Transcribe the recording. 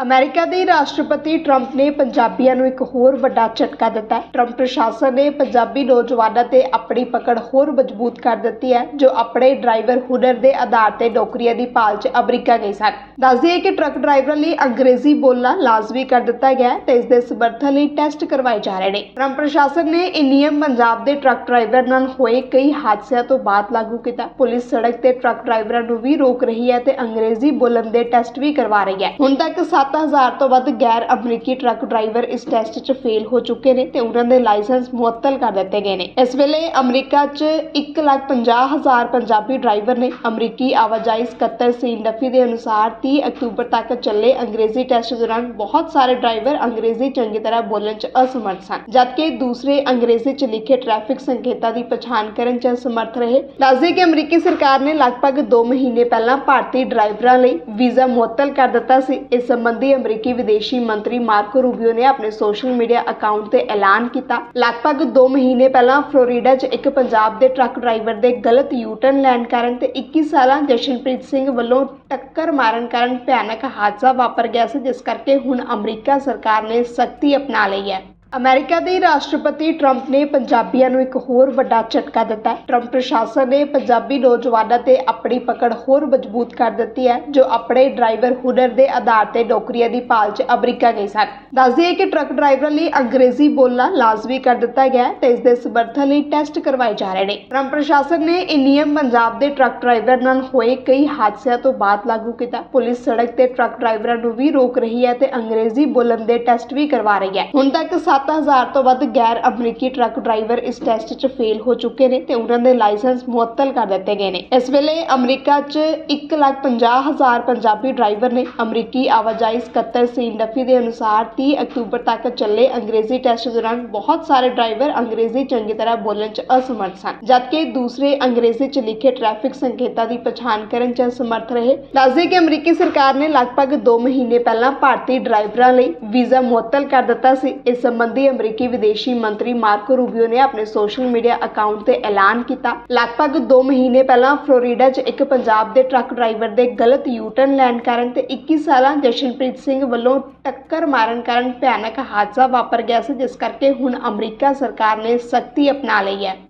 America ਦੇ ਰਾਸ਼ਟਰਪਤੀ Trump ਨੇ ਪੰਜਾਬੀਆਂ ਨੂੰ ਇੱਕ ਹੋਰ ਵੱਡਾ ਝਟਕਾ ਦਿੱਤਾ ਹੈ। ਟਰੰਪ ਪ੍ਰਸ਼ਾਸਨ ਨੇ ਪੰਜਾਬੀ ਨੌਜਵਾਨਾਂ ਤੇ ਆਪਣੀ ਪਕੜ ਹੋਰ ਮਜ਼ਬੂਤ ਕਰ ਦਿੱਤੀ ਹੈ, ਜੋ ਆਪਣੇ ਡਰਾਈਵਰ ਹੁਨਰ ਦੇ ਆਧਾਰ ਤੇ ਨੌਕਰੀਆਂ ਦੀ ਭਾਲ 'ਚ ਅਮਰੀਕਾ ਗਏ ਸਨ। ਦੱਸਦੀ ਕਿ ਟਰੱਕ ਡਰਾਈਵਰਾਂ ਲਈ ਅੰਗਰੇਜ਼ੀ ਬੋਲਣਾ ਲਾਜ਼ਮੀ ਕਰ ਦਿੱਤਾ ਗਿਆ ਤੇ ਇਸ ਦੇ ਸਮਰਥਨ ਲਈ ਟੈਸਟ ਕਰਵਾਏ ਜਾ ਰਹੇ ਨੇ। ਟਰੰਪ ਪ੍ਰਸ਼ਾਸਨ ਨੇ ਇਹ ਨਿਯਮ ਪੰਜਾਬ ਦੇ ਟਰੱਕ ਡਰਾਈਵਰ ਨਾਲ ਹੋਏ ਕਈ ਹਾਦਸਿਆਂ ਤੋਂ ਬਾਅਦ ਲਾਗੂ ਕੀਤਾ। ਪੁਲਿਸ ਸੜਕ ਤੇ ਟਰੱਕ ਡਰਾਈਵਰਾਂ ਨੂੰ ਵੀ ਰੋਕ ਰਹੀ ਹੈ ਤੇ ਅੰਗਰੇਜ਼ੀ ਬੋਲਣ ਦੇ ਟੈਸਟ ਵੀ ਕਰਵਾ ਰਹੀ ਹੈ। ਹੁਣ ਤੱਕ 7000 ਤੋਂ ਵੱਧ ਗੈਰ ਅਮਰੀਕੀ ਟਰੱਕ ਡਰਾਈਵਰ ਇਸ ਟੈਸਟ 'ਚ ਫੇਲ ਹੋ ਚੁੱਕੇ ਨੇ ਤੇ ਉਹਨਾਂ ਦੇ ਲਾਇਸੈਂਸ ਮੁਅੱਤਲ ਕਰ ਦਿੱਤੇ ਗਏ ਨੇ। ਇਸ ਵੇਲੇ ਅਮਰੀਕਾ 'ਚ 150000 ਪੰਜਾਬੀ ਡਰਾਈਵਰ ਨੇ ਅਮਰੀਕੀ ਆਵਾਜਾਈ ਸਕੱਤਰ ਸੀਨ ਡਫੀ ਦੇ ਅਨੁਸਾਰ 30 ਅਕਤੂਬਰ ਤੱਕ ਚੱਲੇ ਅੰਗਰੇਜ਼ੀ ਟੈਸਟ ਦੌਰਾਨ ਬਹੁਤ ਸਾਰੇ ਡਰਾਈਵਰ ਅੰਗਰੇਜ਼ੀ ਚੰਗੀ ਤਰ੍ਹਾਂ ਬੋਲਣ 'ਚ ਅਸਮਰਥ ਸਨ, ਜਦਕਿ ਦੂਸਰੇ ਅੰਗਰੇਜ਼ੀ 'ਚ ਲਿਖੇ ਟ੍ਰੈਫਿਕ ਸੰਕੇਤਾਂ ਦੀ ਪਛਾਣ ਕਰਨ 'ਚ ਸਮਰਥ ਰਹੇ। ਦੱਸਦੇ ਕਿ ਅਮਰੀਕੀ ਸਰਕਾਰ ਨੇ ਲਗਭਗ 2 ਮਹੀਨੇ ਪਹਿਲਾਂ ਭਾਰਤੀ ਡਰਾਈਵਰਾਂ ਲਈ ਵੀਜ਼ਾ ਮੁਅੱਤਲ ਕਰ ਦਿੱਤਾ ਸੀ। ਇਸ ਸੰਬੰਧ ਅਮਰੀਕੀ ਵਿਦੇਸ਼ੀ ਮੰਤਰੀ ਮਾਰਕੋ ਰੂਬੀਓ ਨੇ ਆਪਣੇ ਸੋਸ਼ਲ ਮੀਡੀਆ ਅਕਾਊਂਟ ਤੇ ਐਲਾਨ ਕੀਤਾ। ਲਗਭਗ 2 ਮਹੀਨੇ ਪਹਿਲਾਂ ਫਲੋਰੀਡਾ 'ਚ ਇੱਕ ਪੰਜਾਬ ਦੇ ਟਰੱਕ ਡਰਾਈਵਰ ਦੇ ਗਲਤ ਯੂ-ਟਰਨ ਲੈਣ ਕਾਰਨ ਤੇ 21 ਸਾਲਾਂ ਜਸ਼ਨਪ੍ਰੀਤ ਸਿੰਘ ਵੱਲੋਂ ਟੱਕਰ ਮਾਰਨ ਕਾਰਨ ਭਿਆਨਕ ਹਾਦਸਾ ਵਾਪਰ ਗਿਆ ਸੀ, ਜਿਸ ਕਰਕੇ ਹੁਣ ਅਮਰੀਕਾ ਸਰਕਾਰ ਨੇ ਸਖਤੀ ਅਪਣਾ ਲਈ ਹੈ। ਅਮਰੀਕਾ ਦੇ ਰਾਸ਼ਟਰਪਤੀ ਟਰੰਪ ਨੇ ਪੰਜਾਬੀਆਂ ਨੂੰ ਇੱਕ ਹੋਰ ਵੱਡਾ ਝਟਕਾ ਦਿੱਤਾ ਹੈ। ਟਰੰਪ ਪ੍ਰਸ਼ਾਸਨ ਨੇ ਪੰਜਾਬੀ ਨੌਜਵਾਨਾਂ ਤੇ ਆਪਣੀ ਪਕੜ ਹੋਰ ਮਜ਼ਬੂਤ ਕਰ ਦਿੱਤੀ ਹੈ, ਜੋ ਆਪਣੇ ਡਰਾਈਵਰ ਹੁਨਰ ਦੇ ਆਧਾਰ ਤੇ ਨੌਕਰੀਆਂ ਦੀ ਭਾਲ 'ਚ ਅਮਰੀਕਾ ਗਏ ਸਨ। ਦੱਸਦੀ ਹੈ ਕਿ ਟਰੱਕ ਡਰਾਈਵਰਾਂ ਲਈ ਅੰਗਰੇਜ਼ੀ ਬੋਲਣਾ ਲਾਜ਼ਮੀ ਕਰ ਦਿੱਤਾ ਗਿਆ ਹੈ ਤੇ ਇਸ ਦੇ ਸਮਰਥਨ ਲਈ ਟੈਸਟ ਕਰਵਾਏ ਜਾ ਰਹੇ ਨੇ। ਟਰੰਪ ਪ੍ਰਸ਼ਾਸਨ ਨੇ ਇਹ ਨਿਯਮ ਪੰਜਾਬ ਦੇ ਟਰੱਕ ਡਰਾਈਵਰ ਨਾਲ ਹੋਏ ਕਈ ਹਾਦਸਿਆਂ ਤੋਂ ਬਾਅਦ ਲਾਗੂ ਕੀਤਾ। ਪੁਲਿਸ ਸੜਕ ਤੇ ਟਰੱਕ ਡਰਾਈਵਰਾਂ ਨੂੰ ਵੀ ਰੋਕ ਰਹੀ ਹੈ ਤੇ ਅੰਗਰੇਜ਼ੀ ਬੋਲਣ ਦੇ ਟੈਸਟ ਵੀ ਕਰਵਾ ਰਹੀ ਹੈ। ਹੁਣ ਤੱਕ 7000 ਤੋਂ ਵੱਧ ਗੈਰ ਅਮਰੀਕੀ ਟਰੱਕ ਡਰਾਈਵਰ ਇਸ ਟੈਸਟ 'ਚ ਫੇਲ ਹੋ ਚੁੱਕੇ ਨੇ ਤੇ ਉਹਨਾਂ ਦੇ ਲਾਇਸੈਂਸ ਮੁਅੱਤਲ ਕਰ ਦਿੱਤੇ ਗਏ ਨੇ। ਇਸ ਵੇਲੇ ਅਮਰੀਕਾ 'ਚ 150000 ਪੰਜਾਬੀ ਡਰਾਈਵਰ ਨੇ ਅਮਰੀਕੀ ਆਵਾਜਾਈ ਸਕੱਤਰ ਸੀਨ ਡਫੀ ਦੇ ਅਨੁਸਾਰ 30 ਅਕਤੂਬਰ ਤੱਕ ਚੱਲੇ ਅੰਗਰੇਜ਼ੀ ਟੈਸਟ ਦੌਰਾਨ ਬਹੁਤ ਸਾਰੇ ਡਰਾਈਵਰ ਅੰਗਰੇਜ਼ੀ ਚੰਗੀ ਤਰ੍ਹਾਂ ਬੋਲਣ 'ਚ ਅਸਮਰਥ ਸਨ, ਜਦਕਿ ਦੂਸਰੇ ਅੰਗਰੇਜ਼ੀ 'ਚ ਲਿਖੇ ਟ੍ਰੈਫਿਕ ਸੰਕੇਤਾਂ ਦੀ ਪਛਾਣ ਕਰਨ 'ਚ ਸਮਰਥ ਰਹੇ। ਦੱਸਦੇ ਕਿ ਅਮਰੀਕੀ ਸਰਕਾਰ ਨੇ ਲਗਭਗ 2 ਮਹੀਨੇ ਪਹਿਲਾਂ ਭਾਰਤੀ ਡਰਾਈਵਰਾਂ ਲਈ ਵੀਜ਼ਾ ਮੁਅੱਤਲ ਕਰ ਦਿੱਤਾ ਸੀ। ਇਸ ਸੰਬੰਧ ਅਮਰੀਕੀ ਵਿਦੇਸ਼ੀ ਮੰਤਰੀ ਮਾਰਕੋ ਰੂਬੀਓ ਨੇ ਆਪਣੇ ਸੋਸ਼ਲ ਮੀਡੀਆ ਅਕਾਊਂਟ ਤੇ ਐਲਾਨ ਕੀਤਾ। ਲਗਭਗ 2 ਮਹੀਨੇ ਪਹਿਲਾਂ ਫਲੋਰੀਡਾ 'ਚ ਇੱਕ ਪੰਜਾਬ ਦੇ ਟਰੱਕ ਡਰਾਈਵਰ ਦੇ ਗਲਤ ਯੂ-ਟਰਨ ਲੈਣ ਕਾਰਨ ਤੇ 21 ਸਾਲਾਂ ਜਸ਼ਨਪ੍ਰੀਤ ਸਿੰਘ ਵੱਲੋਂ ਟੱਕਰ ਮਾਰਨ ਕਾਰਨ ਭਿਆਨਕ ਹਾਦਸਾ ਵਾਪਰ ਗਿਆ ਸੀ, ਜਿਸ ਕਰਕੇ ਹੁਣ ਅਮਰੀਕਾ ਸਰਕਾਰ ਨੇ ਸਖਤੀ ਅਪਣਾ ਲਈ ਹੈ।